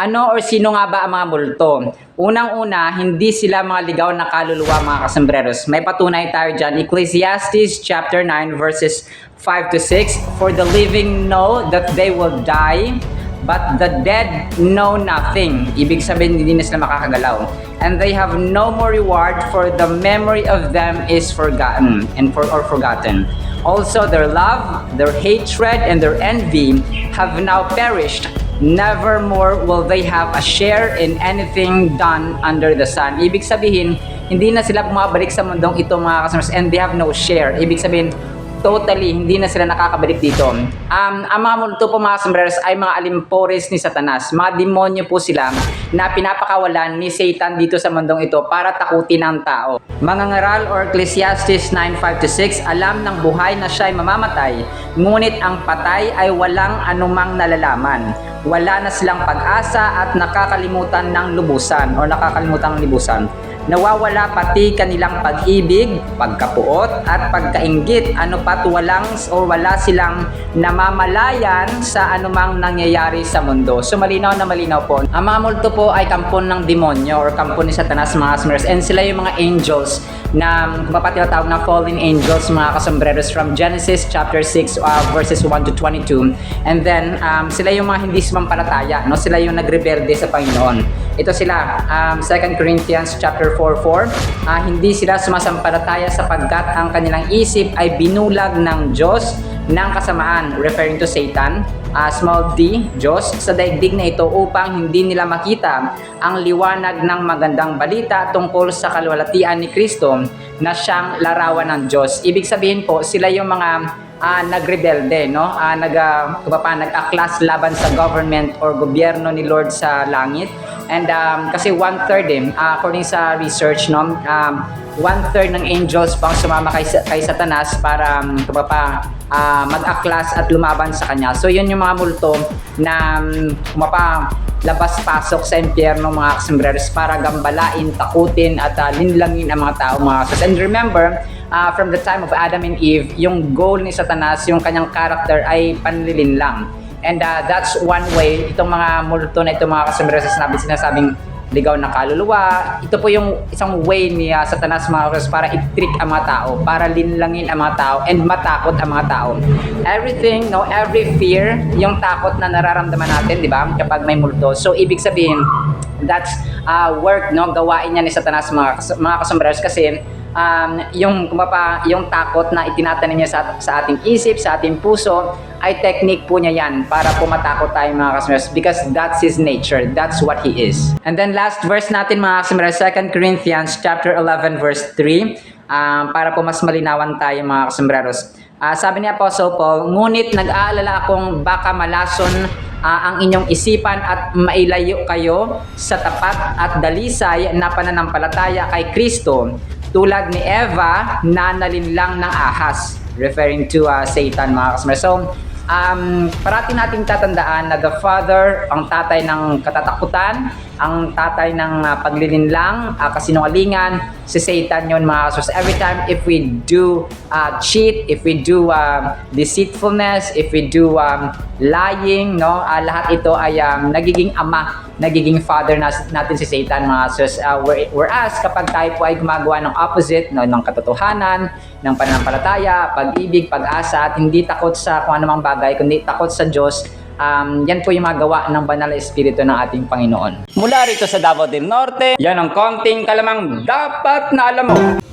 Ano or sino nga ba ang mga multo? Unang-una, hindi sila mga ligaw na kaluluwa mga kasembreros. May patunay tayo dyan. Ecclesiastes chapter 9 verses 5 to 6. For the living know that they will die, but the dead know nothing. Ibig sabihin, hindi na sila makakagalaw. And they have no more reward for the memory of them is forgotten and for or forgotten. Also, their love, their hatred, and their envy have now perished. Nevermore will they have a share in anything done under the sun. Ibig sabihin, hindi na sila bumabalik sa mundong ito mga customers and they have no share. Ibig sabihin, totally hindi na sila nakakabalik dito. Um, ang mga multo po mga sombreros ay mga alimpores ni Satanas. Mga demonyo po sila na pinapakawalan ni Satan dito sa mundong ito para takutin ang tao. Mga ngaral or Ecclesiastes 9.5-6, alam ng buhay na siya ay mamamatay, ngunit ang patay ay walang anumang nalalaman. Wala na silang pag-asa at nakakalimutan ng lubusan or nakakalimutan ng libusan. Nawawala pati kanilang pag-ibig, pagkapuot at pagkaingit. Ano pat walang o wala silang namamalayan sa anumang nangyayari sa mundo. So malinaw na malinaw po. Ang mga multo po ay kampon ng demonyo or kampon ni Satanas mga kasumers. And sila yung mga angels na kung pa tinatawag na fallen angels mga kasombreros from Genesis chapter 6 uh, verses 1 to 22. And then um, sila yung mga hindi sumampalataya, no? Sila yung nagrebelde sa Panginoon. Ito sila, um, 2 Corinthians chapter 4:4. Ah, hindi sila sumasampalataya sapagkat ang kanilang isip ay binulag ng Diyos ng kasamaan, referring to Satan, ah, small d, Diyos, sa daigdig na ito upang hindi nila makita ang liwanag ng magandang balita tungkol sa kalwalatian ni Kristo na siyang larawan ng Diyos. Ibig sabihin po, sila yung mga ah, nagrebelde, no? Ah, nag, uh, pa, nag-aklas laban sa government or gobyerno ni Lord sa langit. And um, kasi one-third eh, ah, according sa research, no? Um, one-third ng angels pang sumama kay, kay Satanas para um, pa, ah, mag-aklas at lumaban sa kanya. So yun yung mga multo na um, kumapa labas-pasok sa impyerno mga kasembreros para gambalain, takutin at uh, linlangin ang mga tao mga kasos. And remember, uh, from the time of Adam and Eve, yung goal ni Satanas, yung kanyang character ay panlilin lang. And uh, that's one way, itong mga multo na itong mga kasembreros na sinasabing ligaw na kaluluwa. Ito po yung isang way ni uh, Satanas mga para i-trick ang mga tao, para linlangin ang mga tao and matakot ang mga tao. Everything, no, every fear, yung takot na nararamdaman natin, di ba? Kapag may multo. So ibig sabihin, that's uh, work, no, gawain niya ni Satanas mga mga kasombreros kasi um, yung kumapa, yung takot na itinatanim niya sa, sa ating isip, sa ating puso, ay technique po niya yan para po matakot tayo mga kasmeres because that's his nature. That's what he is. And then last verse natin mga kasmeres, 2 Corinthians chapter 11 verse 3 um, para po mas malinawan tayo mga kasembreros. Ah, sabi ni Apostle Paul, ngunit nag-aalala akong baka malason ah, ang inyong isipan at mailayo kayo sa tapat at dalisay na pananampalataya kay Kristo tulad ni Eva na nalinlang ng ahas referring to ah, Satan mga kasembreros. So, um, parati nating tatandaan na the father, ang tatay ng katatakutan, ang tatay ng uh, paglilinlang, uh, kasinungalingan, si Satan yun mga kasos. Every time if we do uh, cheat, if we do um, deceitfulness, if we do um, lying, no, uh, lahat ito ay um, nagiging ama, nagiging father natin si Satan mga kasos. Uh, where- whereas kapag tayo po ay gumagawa ng opposite, no, ng katotohanan, ng pananampalataya, pag-ibig, pag-asa, at hindi takot sa kung anumang bagay, kundi takot sa Diyos, um, yan po yung magawa ng banal na espiritu ng ating Panginoon. Mula rito sa Davao del Norte, yan ang konting kalamang dapat na alam mo.